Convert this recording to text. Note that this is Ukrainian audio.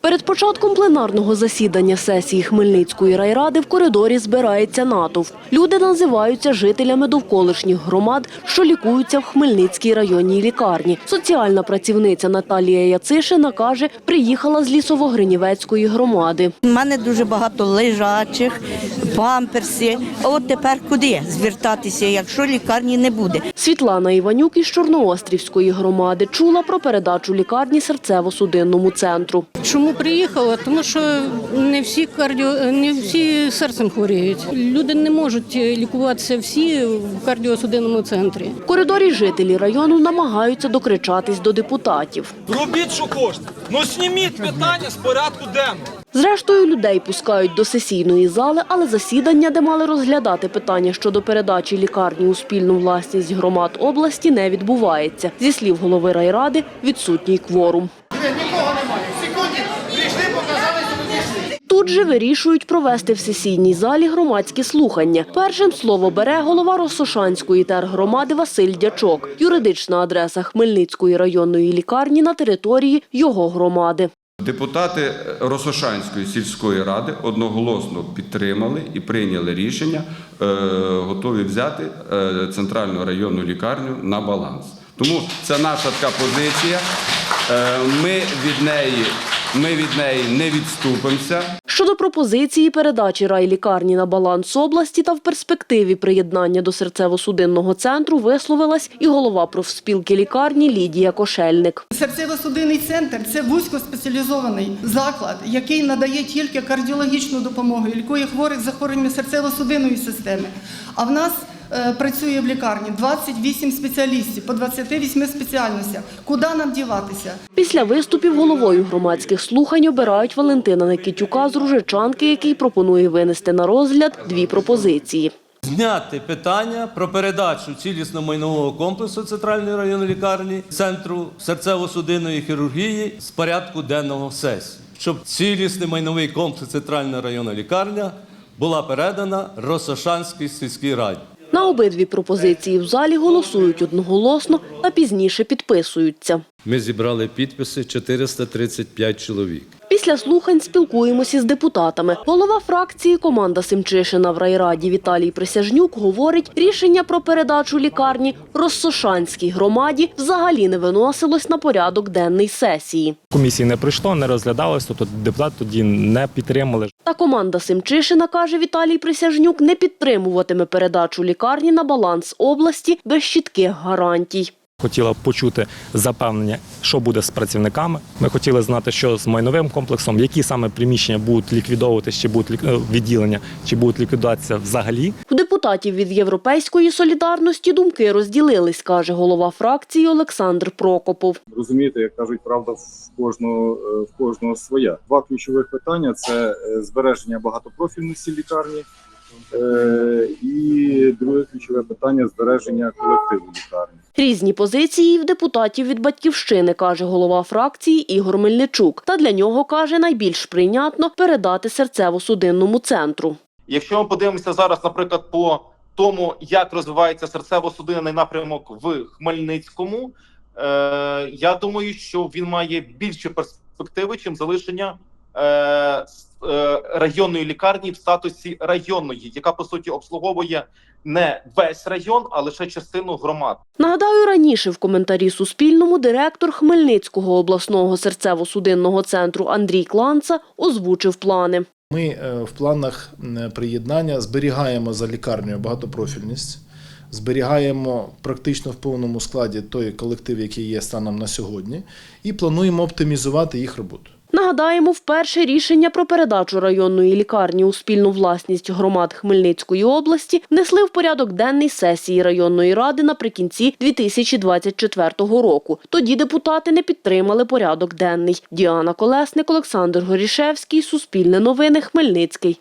Перед початком пленарного засідання сесії Хмельницької райради в коридорі збирається натовп. Люди називаються жителями довколишніх громад, що лікуються в Хмельницькій районній лікарні. Соціальна працівниця Наталія Яцишина каже, приїхала з Лісово-Гринівецької громади. У мене дуже багато лежачих, памперси. А от тепер куди звертатися, якщо лікарні не буде? Світлана Іванюк із Чорноострівської громади чула про передачу лікарні серцево-судинному центру. Чому приїхала? Тому що не всі кардіо, не всі серцем хворіють. Люди не можуть лікуватися всі в кардіосудинному центрі. В коридорі жителі району намагаються докричатись до депутатів. Робіть, що кошти, Ну зніміть питання з порядку денного. Зрештою, людей пускають до сесійної зали, але засідання, де мали розглядати питання щодо передачі лікарні у спільну власність громад області, не відбувається. Зі слів голови райради, відсутній кворум. Тут же вирішують провести в сесійній залі громадські слухання. Першим слово бере голова Росошанської тергромади Василь Дячок. Юридична адреса Хмельницької районної лікарні на території його громади. Депутати Росошанської сільської ради одноголосно підтримали і прийняли рішення, е, готові взяти е, центральну районну лікарню на баланс. Тому це наша така позиція. Е, Ми від неї, ми від неї не відступимося. Щодо пропозиції передачі райлікарні на баланс області та в перспективі приєднання до серцево-судинного центру висловилась і голова профспілки лікарні Лідія Кошельник. Серцево-судинний центр це вузькоспеціалізований заклад, який надає тільки кардіологічну допомогу, лікує хворих захворюваннями серцево-судинної системи. А в нас працює в лікарні 28 спеціалістів по 28 спеціальностях. Куди нам діватися? Після виступів головою громадських слухань обирають Валентина Никитюка з Ружичанки, який пропонує винести на розгляд дві пропозиції. Зняти питання про передачу цілісно-майнового комплексу центральної районної лікарні центру серцево-судинної хірургії з порядку денного сесії, щоб цілісний майновий комплекс центральної районної лікарня була передана Росошанській сільській раді. На обидві пропозиції в залі голосують одноголосно та пізніше підписуються. Ми зібрали підписи 435 чоловік. Після слухань спілкуємося з депутатами. Голова фракції команда Семчишина в райраді Віталій Присяжнюк говорить, рішення про передачу лікарні Россошанській громаді взагалі не виносилось на порядок денний сесії. комісії не пройшло, не розглядалось, тобто депутати тоді не підтримали. Та команда Семчишина, каже Віталій Присяжнюк, не підтримуватиме передачу лікарні на баланс області без чітких гарантій. Хотіла б почути запевнення, що буде з працівниками. Ми хотіли знати, що з майновим комплексом, які саме приміщення будуть ліквідовуватися, чи будуть лік- е, відділення, чи будуть ліквідуватися взагалі. У депутатів від Європейської солідарності думки розділились, каже голова фракції Олександр Прокопов. розумієте, як кажуть, правда в кожного е, в кожного своя. Два ключових питання: це е, збереження багатопрофільності лікарні, і друге ключове питання збереження колективу лікарні. Різні позиції в депутатів від батьківщини, каже голова фракції Ігор Мельничук. Та для нього каже найбільш прийнятно передати серцево-судинному центру. Якщо ми подивимося зараз, наприклад, по тому, як розвивається серцево-судинний напрямок в Хмельницькому, е, я думаю, що він має більші перспективи, чим залишення районної лікарні в статусі районної, яка по суті обслуговує не весь район, а лише частину громад. Нагадаю, раніше в коментарі Суспільному директор Хмельницького обласного серцево-судинного центру Андрій Кланца озвучив плани. Ми е, в планах приєднання зберігаємо за лікарнею багатопрофільність, зберігаємо практично в повному складі той колектив, який є станом на сьогодні, і плануємо оптимізувати їх роботу. Нагадаємо, вперше рішення про передачу районної лікарні у спільну власність громад Хмельницької області внесли в порядок денний сесії районної ради наприкінці 2024 року. Тоді депутати не підтримали порядок денний. Діана Колесник, Олександр Горішевський, Суспільне новини, Хмельницький.